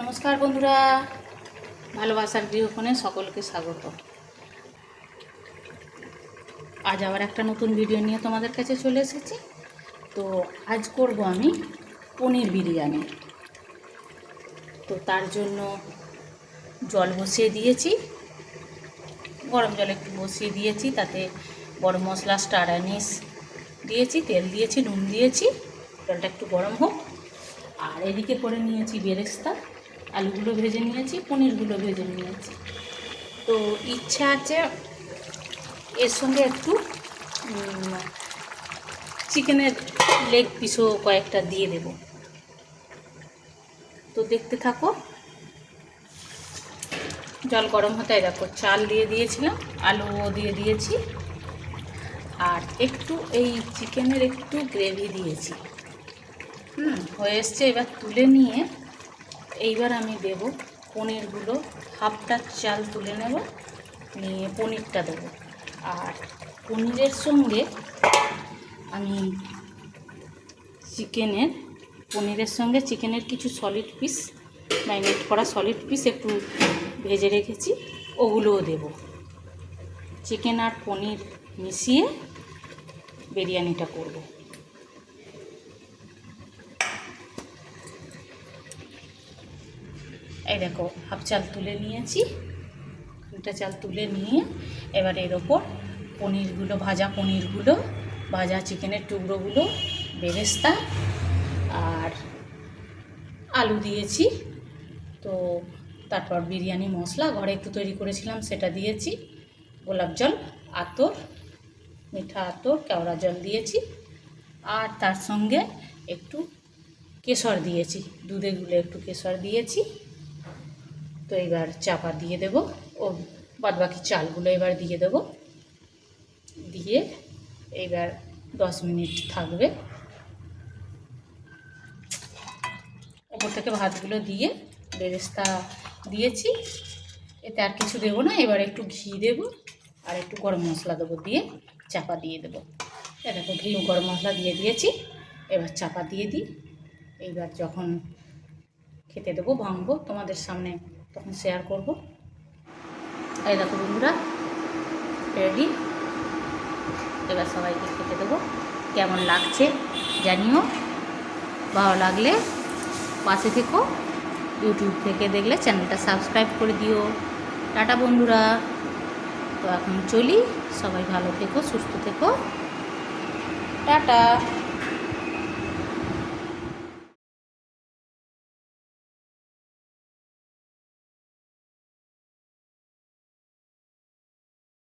নমস্কার বন্ধুরা, ভালোবাসার গৃহকোণে সকলকে স্বাগত। আজ আবার একটা নতুন ভিডিও নিয়ে তোমাদের কাছে চলে এসেছি। তো আজ করব আমি পনির বিরিয়ানি। তো তার জন্য জল বসিয়ে দিয়েছি। গরম জল একটু বসিয়ে দিয়েছি, তাতে গরম মশলা, স্টার অ্যানিস দিয়েছি, তেল দিয়েছি, নুন দিয়েছি, জলটা একটু গরম হোক। আর এদিকে করে নিয়েছি বেরেস্তা। আলুগুলো ভেজে নিয়েছি, পনিরগুলো ভেজে নিয়েছি। তো ইচ্ছা আছে এর সঙ্গে একটু চিকেনের লেগ পিসও কয়েকটা দিয়ে দেব। তো দেখতে থাকো। জল গরম হতে দেখো চাল দিয়ে দিয়েছিলাম, আলুও দিয়ে দিয়েছি। আর একটু এই চিকেনের একটু গ্রেভি দিয়েছি। হুম, হয়ে এসছে, এবার তুলে নিয়ে এইবার আমি দেব পনিরগুলো হাফটা চাল তুলে নেব, নিয়ে পনিরটা দেবো। আর পনিরের সঙ্গে আমি চিকেনের, পনিরের সঙ্গে চিকেনের কিছু সলিড পিস ম্যারিনেট করা সলিড পিস একটু ভেজে রেখেছি, ওগুলোও দেব। চিকেন আর পনির মিশিয়ে বিরিয়ানিটা করব। এই দেখো, হাফ চাল তুলে নিয়েছি। একটা চাল তুলে নিয়ে এবার এর ওপর পনিরগুলো, ভাজা পনিরগুলো, ভাজা চিকেনের টুকরোগুলো, বেরেস্তা আর আলু দিয়েছি। তো তারপর বিরিয়ানি মশলা, ঘরে একটু তৈরি করেছিলাম, সেটা দিয়েছি। গোলাপ জল, আতর, মিঠা আতর, কেওড়া জল দিয়েছি। আর তার সঙ্গে একটু কেশর দিয়েছি, দুধে গুলে একটু কেশর দিয়েছি। তো এবার চাপা দিয়ে দেব ও বাদ বাকি চালগুলো এবার দিয়ে দেব। দিয়ে এইবার দশ মিনিট থাকবে। ওপর থেকে ভাতগুলো দিয়ে বেরেস্তা দিয়েছি। এতে আর কিছু দেবো না, এবার একটু ঘি দেব আর একটু গরম মশলা দেবো দিয়ে চাপা দিয়ে দেবো। দেখো ঘি গরম মশলা দিয়ে দিয়েছি, এবার চাপা দিয়ে দিই। এইবার যখন খেতে দেবো ভাঙবো তোমাদের সামনে তখন শেয়ার করব। এই দেখো বন্ধুরা রেডি এবার সবাইকে খেতে দেবো। কেমন লাগছে জানিও? ভালো লাগলে পাশে থেকো ইউটিউব থেকে দেখলে চ্যানেলটা সাবস্ক্রাইব করে দিও। টাটা বন্ধুরা। তো এখন চলি, সবাই ভালো থেকো, সুস্থ থেকো। টাটা।